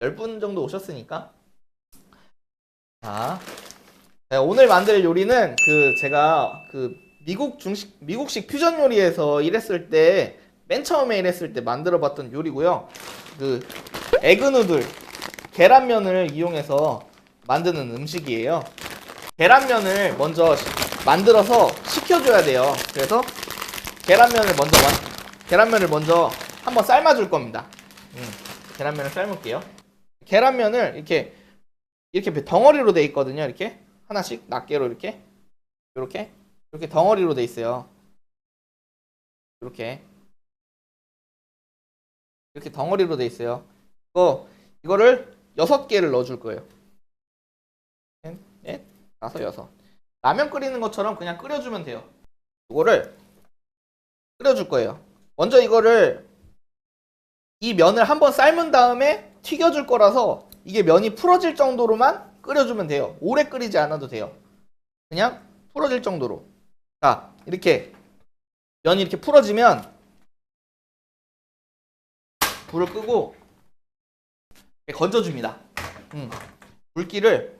10분 정도 오셨으니까. 자. 네, 오늘 만들 요리는 그 제가 그 미국 중식 미국식 퓨전 요리에서 일했을 때 맨 처음에 일했을 때 만들어 봤던 요리고요. 그 에그 누들 계란면을 이용해서 만드는 음식이에요. 계란면을 먼저 시- 만들어서 식혀줘야 돼요. 그래서 계란면을 먼저 만, 계란면을 먼저 한번 삶아줄 겁니다. 음, 계란면을 삶을게요. 계란면을 이렇게 이렇게 덩어리로 돼 있거든요. 이렇게 하나씩 낱개로 이렇게 이렇게 이렇게 덩어리로 돼 있어요. 이렇게 이렇게 덩어리로 돼 있어요. 이거 이거를 여섯 개를 넣어줄 거예요. 넷, 넷, 다섯, 여섯. 라면 끓이는 것처럼 그냥 끓여주면 돼요. 이거를 끓여줄 거예요. 먼저 이거를 이 면을 한번 삶은 다음에 튀겨줄 거라서 이게 면이 풀어질 정도로만 끓여주면 돼요. 오래 끓이지 않아도 돼요. 그냥 풀어질 정도로. 자, 이렇게 면이 이렇게 풀어지면 불을 끄고 건져줍니다. 음, 물기를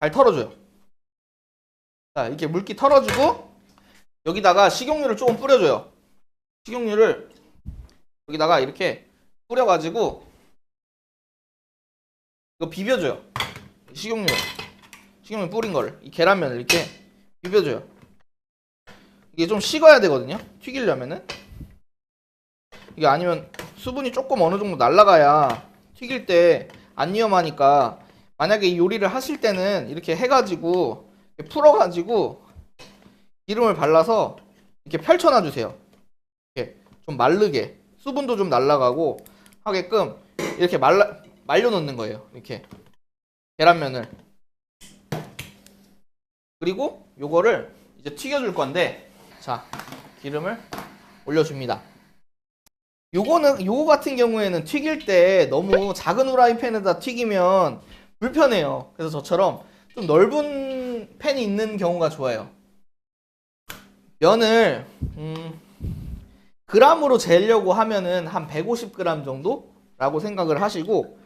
잘 털어줘요. 자, 이렇게 물기 털어주고 여기다가 식용유를 조금 뿌려줘요. 식용유를 여기다가 이렇게 뿌려가지고 이거 비벼줘요. 식용유, 식용유 뿌린 거를 이 계란면을 이렇게 비벼줘요. 이게 좀 식어야 되거든요. 튀기려면은 이게 아니면 수분이 조금 어느 정도 날라가야 튀길 때 안 위험하니까 만약에 이 요리를 하실 때는 이렇게 해가지고 이렇게 풀어가지고 기름을 발라서 이렇게 펼쳐놔 주세요. 이렇게 좀 마르게 수분도 좀 날라가고 하게끔 이렇게 말라 말려 놓는 거예요. 이렇게 계란면을 그리고 요거를 이제 튀겨줄 건데 자 기름을 올려줍니다. 요거는 요거 같은 경우에는 튀길 때 너무 작은 후라이팬에다 튀기면 불편해요. 그래서 저처럼 좀 넓은 팬이 있는 경우가 좋아요. 면을 음, 그람으로 재려고 하면은 한 150g 정도라고 생각을 하시고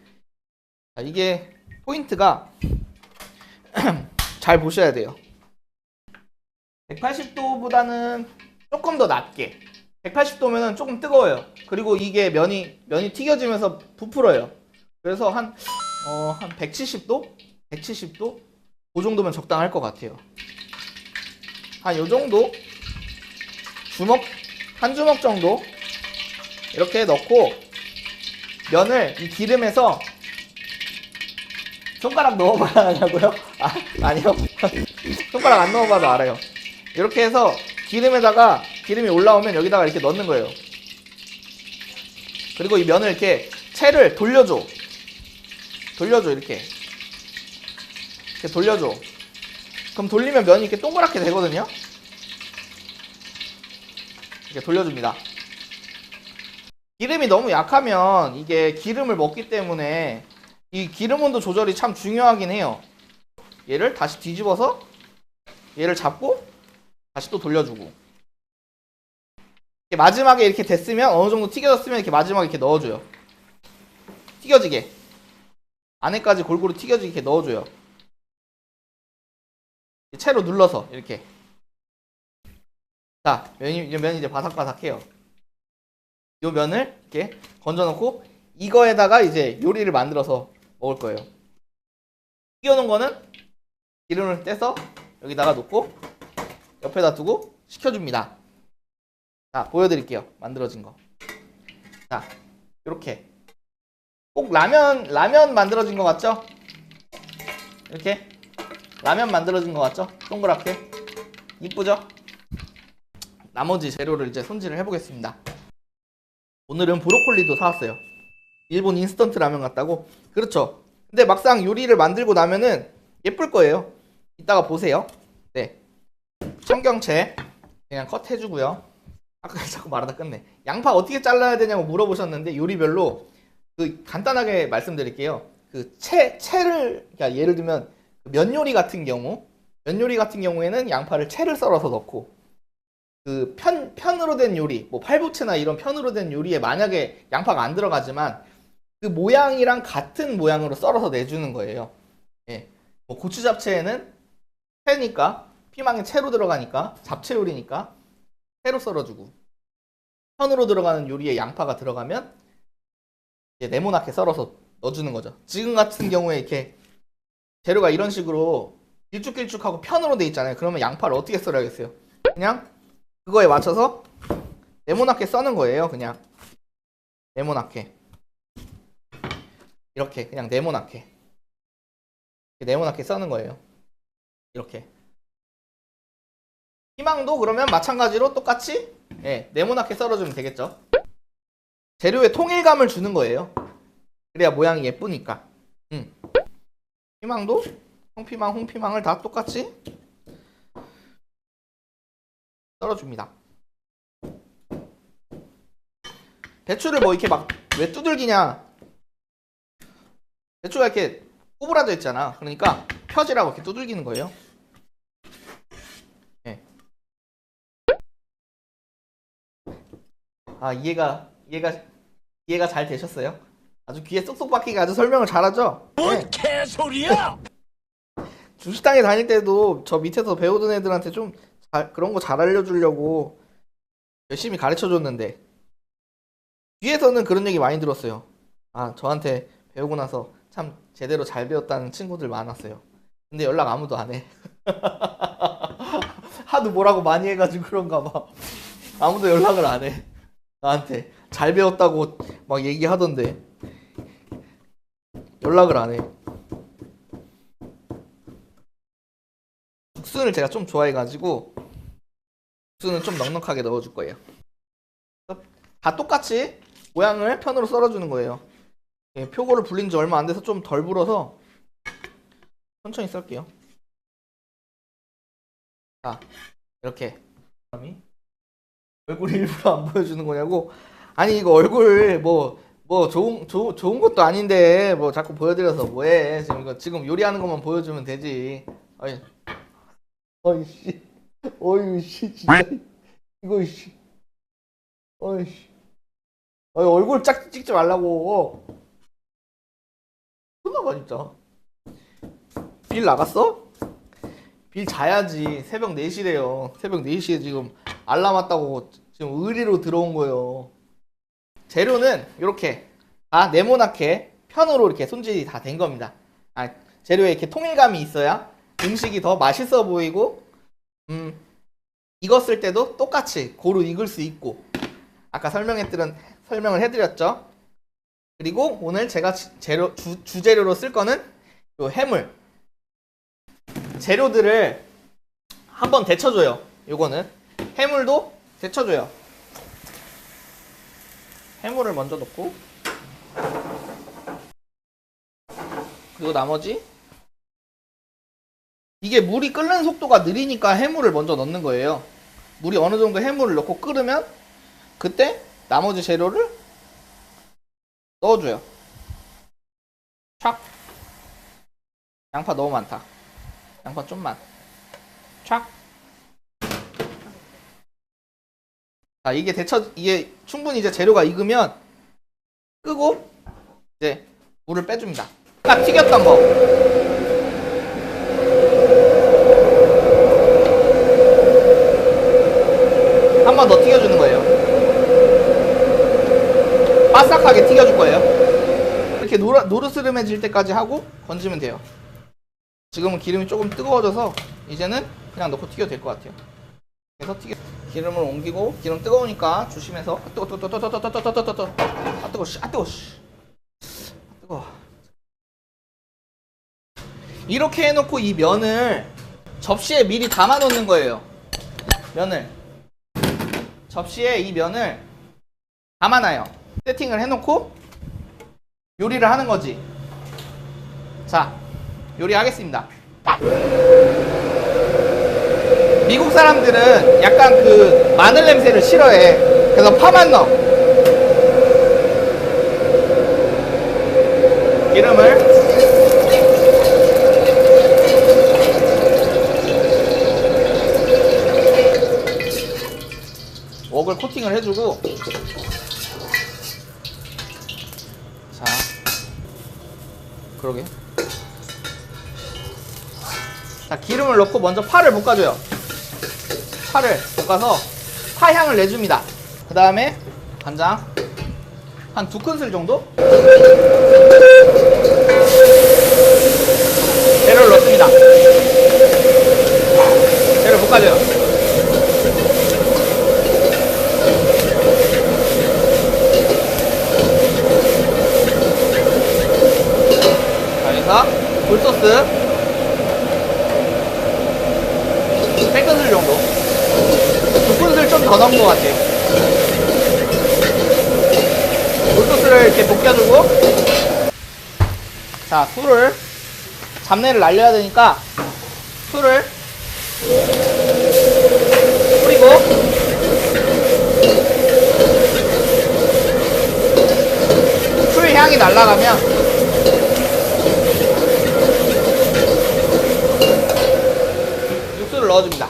자, 이게 포인트가 잘 보셔야 돼요. 180도보다는 조금 더 낮게 180도면은 조금 뜨거워요. 그리고 이게 면이 면이 튀겨지면서 부풀어요. 그래서 한 어, 한 170도? 170도? 그 정도면 적당할 것 같아요. 한 요 정도 주먹 한 주먹 정도 이렇게 넣고 면을 이 기름에서 손가락 넣어봐야 하냐고요? 아, 아니요. 손가락 안 넣어봐도 알아요. 이렇게 해서 기름에다가 기름이 올라오면 여기다가 이렇게 넣는 거예요. 그리고 이 면을 이렇게 채를 돌려줘. 돌려줘 이렇게. 이렇게 돌려줘. 그럼 돌리면 면이 이렇게 동그랗게 되거든요. 이렇게 돌려줍니다. 기름이 너무 약하면 이게 기름을 먹기 때문에 이 기름 온도 조절이 참 중요하긴 해요. 얘를 다시 뒤집어서 얘를 잡고 다시 또 돌려주고 마지막에 이렇게 됐으면 어느 정도 튀겨졌으면 이렇게 마지막에 이렇게 넣어줘요. 튀겨지게 안에까지 골고루 튀겨지게 이렇게 넣어줘요. 채로 눌러서 이렇게 자 면이 면이 이제 바삭바삭해요. 이 면을 이렇게 건져놓고 이거에다가 이제 요리를 만들어서 먹을 거예요. 튀겨놓은 거는 기름을 떼서 여기다가 놓고 옆에다 두고 식혀줍니다. 자, 보여드릴게요. 만들어진 거. 자, 이렇게. 꼭 라면, 라면 만들어진 거 같죠? 이렇게. 라면 만들어진 거 같죠? 동그랗게. 이쁘죠? 나머지 재료를 이제 손질을 해보겠습니다. 오늘은 브로콜리도 사왔어요. 일본 인스턴트 라면 같다고? 그렇죠. 근데 막상 요리를 만들고 나면은 예쁠 거예요. 이따가 보세요. 네. 청경채 그냥 컷 해주고요. 아까 자꾸 말하다 끝내. 양파 어떻게 잘라야 되냐고 물어보셨는데 요리별로 그 간단하게 말씀드릴게요. 그 채, 채를 그러니까 예를 들면 면 요리 같은 경우 면 요리 같은 경우에는 양파를 채를 썰어서 넣고 그 편, 편으로 된 요리 뭐 팔보채나 이런 편으로 된 요리에 만약에 양파가 안 들어가지만 그 모양이랑 같은 모양으로 썰어서 내주는 거예요. 예. 뭐 고추 잡채에는 채니까 피망이 채로 들어가니까 잡채 요리니까 채로 썰어주고 편으로 들어가는 요리에 양파가 들어가면 이제 네모나게 썰어서 넣어주는 거죠. 지금 같은 경우에 이렇게 재료가 이런 식으로 길쭉길쭉하고 편으로 돼 있잖아요. 그러면 양파를 어떻게 썰어야겠어요? 그냥 그거에 맞춰서 네모나게 써는 거예요. 그냥 네모나게 이렇게 그냥 네모나게 네모나게 써는 거예요. 이렇게 희망도 그러면 마찬가지로 똑같이 예, 네모나게 썰어주면 되겠죠. 재료에 통일감을 주는 거예요. 그래야 모양이 예쁘니까. 음. 희망도 홍피망, 홍피망을 다 똑같이 썰어줍니다. 배추를 뭐 이렇게 막 왜 두들기냐? 배추가 이렇게 꼬부라져 있잖아. 그러니까 펴지라고 이렇게 두들기는 거예요. 예. 아 이해가 이해가 이해가 잘 되셨어요? 아주 귀에 쏙쏙 박히게 아주 설명을 잘하죠? 네. 개소리야! 주식당에 다닐 때도 저 밑에서 배우던 애들한테 좀 잘- 그런 거 잘 알려주려고 열심히 가르쳐 줬는데 뒤에서는 그런 얘기 많이 들었어요. 아 저한테 배우고 나서 참 제대로 잘 배웠다는 친구들 많았어요. 근데 연락 아무도 안 해. 하도 뭐라고 많이 해가지고 그런가 봐. 아무도 연락을 안 해. 나한테 잘 배웠다고 막 얘기하던데 연락을 안 해. 국수를 제가 좀 좋아해가지고 국수는 좀 넉넉하게 넣어줄 거예요. 다 똑같이 모양을 편으로 썰어주는 거예요. 예, 표고를 불린 지 얼마 안 돼서 좀 덜 불어서 천천히 썰게요. 자, 이렇게 얼굴 일부러 안 보여주는 거냐고? 아니 이거 얼굴 뭐 뭐 좋은 조, 좋은 것도 아닌데 뭐 자꾸 보여드려서 뭐해? 지금 이거 지금 요리하는 것만 보여주면 되지. 아니, 어이 씨, 어이 씨 진짜 이거 씨, 어이 씨, 어이 얼굴 짝 찍지 말라고. 끝나가 진짜. 빌 나갔어? 빌 자야지. 새벽 4시래요. 새벽 4시에 지금 알람 왔다고 지금 의리로 들어온 거예요. 재료는 이렇게 다 네모나게 편으로 이렇게 손질이 다 된 겁니다. 아, 재료에 이렇게 통일감이 있어야 음식이 더 맛있어 보이고 음, 익었을 때도 똑같이 고루 익을 수 있고 아까 설명했드린 설명을 해드렸죠. 그리고 오늘 제가 지- 재료 주, 주재료로 쓸 거는 요 해물 재료들을 한번 데쳐줘요. 요거는 해물도 데쳐줘요. 해물을 먼저 넣고 그리고 나머지 이게 물이 끓는 속도가 느리니까 해물을 먼저 넣는 거예요. 물이 어느 정도 해물을 넣고 끓으면 그때 나머지 재료를 넣어줘요. 촥. 양파 너무 많다. 양파 좀만. 촥. 자, 이게 데쳐, 이게 충분히 이제 재료가 익으면 끄고 이제 물을 빼줍니다. 딱 튀겼던 거. 한 번 더 튀겨주는 거예요. 바삭하게 튀겨줄 거예요. 이렇게 노라, 노르스름해질 때까지 하고 건지면 돼요. 지금은 기름이 조금 뜨거워져서 이제는 그냥 넣고 튀겨도 될 것 같아요. 그래서 튀겨 기름을 옮기고 기름 뜨거우니까 조심해서 아, 뜨거 뜨거 뜨거 뜨거 뜨거 뜨거 뜨거 뜨거 아 뜨거 씨아 뜨거 씨 아, 뜨거 이렇게 해놓고 이 면을 접시에 미리 담아 놓는 거예요. 면을 접시에 이 면을 담아놔요. 세팅을 해놓고 요리를 하는 거지. 자, 요리하겠습니다. 미국 사람들은 약간 그 마늘 냄새를 싫어해. 그래서 파만 넣어. 기름을 웍을 코팅을 해주고 자 그러게. 자, 기름을 넣고 먼저 파를 볶아줘요. 파를 볶아서 파 향을 내줍니다. 그 다음에 간장 한 두 큰술 정도? 재료를 넣습니다. 재료 볶아줘요. 자, 여기서 굴소스 세 큰술 정도. 두 큰술 좀 더 넣은 것 같아요. 굴소스를 이렇게 볶여주고 자 술을 잡내를 날려야 되니까 술을 뿌리고 술 향이 날아가면 육수를 넣어줍니다.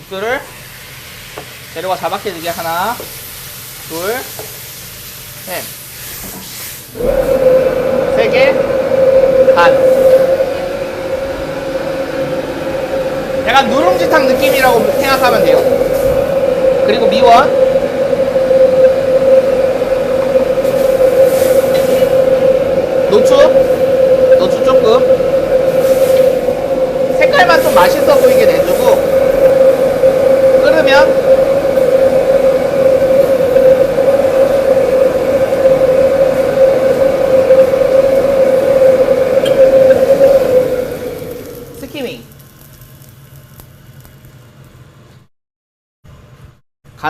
육수를 재료가 자박해지게 하나, 둘, 셋, 세 개, 반. 약간 누룽지탕 느낌이라고 생각하면 돼요. 그리고 미원. 노추. 노추 조금. 색깔만 좀 맛있어 보이게 내주고. 끓으면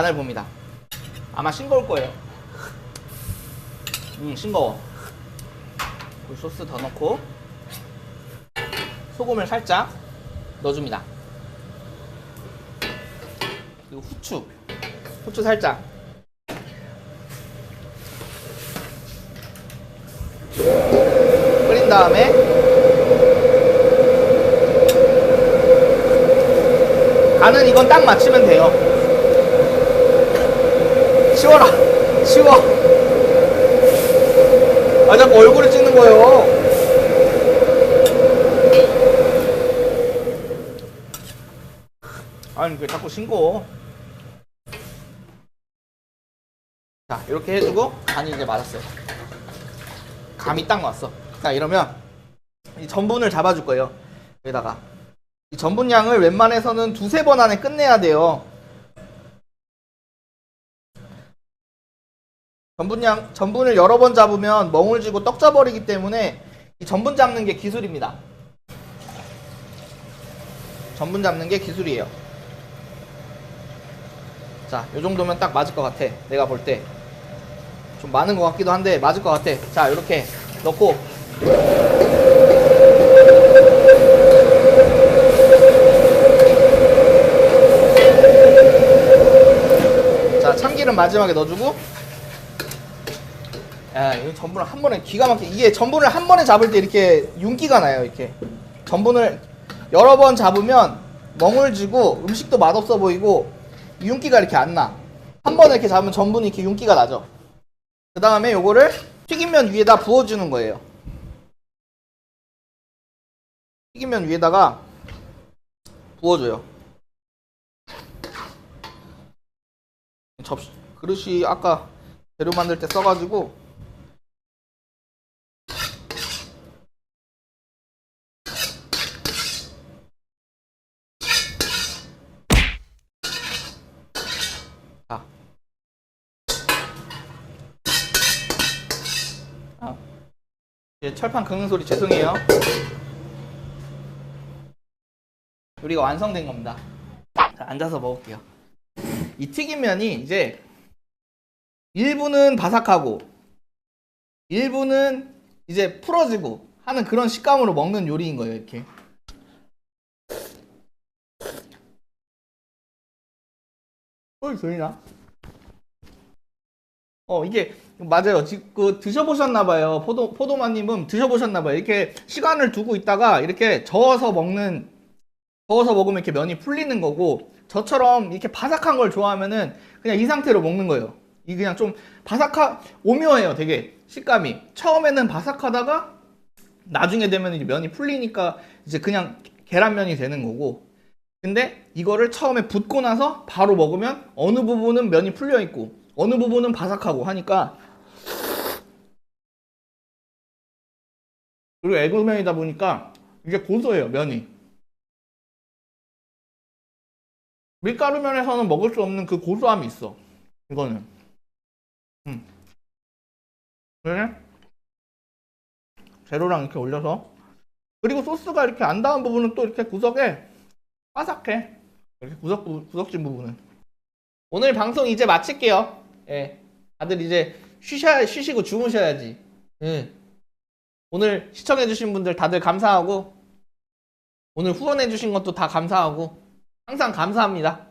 간을 봅니다. 아마 싱거울 거예요. 음 싱거워. 굴소스 더 넣고 소금을 살짝 넣어줍니다. 그리고 후추 후추 살짝. 끓인 다음에 간은 이건 딱 맞추면 돼요. 치워라. 치워. 아, 자꾸 얼굴을 찍는 거예요. 아니, 그 자꾸 싱거워. 자, 이렇게 해주고, 간이 이제 맞았어요. 감이 딱 왔어. 자, 이러면, 이 전분을 잡아줄 거예요. 여기다가. 이 전분량을 웬만해서는 두세 번 안에 끝내야 돼요. 전분량, 전분을 여러 번 잡으면 멍을 쥐고 떡 져버리기 때문에 이 전분 잡는 게 기술입니다. 전분 잡는 게 기술이에요. 자, 요 정도면 딱 맞을 것 같아. 내가 볼 때. 좀 많은 것 같기도 한데 맞을 것 같아. 자, 이렇게 넣고 자 참기름 마지막에 넣어주고 야 이거 전분을 한 번에 기가 막히게. 이게 전분을 한 번에 잡을 때 이렇게 윤기가 나요 이렇게. 전분을 여러 번 잡으면 멍을 쥐고 음식도 맛없어 보이고 윤기가 이렇게 안나한 번에 이렇게 잡으면 전분이 이렇게 윤기가 나죠. 그 다음에 요거를 튀김면 위에다 부어주는 거예요. 튀김면 위에다가 부어줘요. 접시 그릇이 아까 재료 만들 때 써가지고 철판 긁는 소리 죄송해요. 요리가 완성된 겁니다. 자, 앉아서 먹을게요. 이 튀김면이 이제 일부는 바삭하고 일부는 이제 풀어지고 하는 그런 식감으로 먹는 요리인 거예요 이렇게 소리 들리나? 어 이게 맞아요. 그 드셔보셨나봐요. 포도 포도마님은 드셔보셨나봐요. 이렇게 시간을 두고 있다가 이렇게 저어서 먹는 저어서 먹으면 이렇게 면이 풀리는 거고 저처럼 이렇게 바삭한 걸 좋아하면은 그냥 이 상태로 먹는 거예요. 이 그냥 좀 바삭하 오묘해요 되게. 식감이. 처음에는 바삭하다가 나중에 되면 이제 면이 풀리니까 이제 그냥 계란면이 되는 거고. 근데 이거를 처음에 붓고 나서 바로 먹으면 어느 부분은 면이 풀려 있고 어느 부분은 바삭하고 하니까 그리고 에그면이다 보니까 이게 고소해요 면이. 밀가루면에서는 먹을 수 없는 그 고소함이 있어 이거는. 음. 그래 재료랑 이렇게 올려서. 그리고 소스가 이렇게 안 닿은 부분은 또 이렇게 구석에 바삭해. 이렇게 구석 부- 구석진 부분은. 오늘 방송 이제 마칠게요 예. 다들 이제 쉬셔 쉬시고 주무셔야지. 예. 오늘 시청해주신 분들 다들 감사하고 오늘 후원해주신 것도 다 감사하고 항상 감사합니다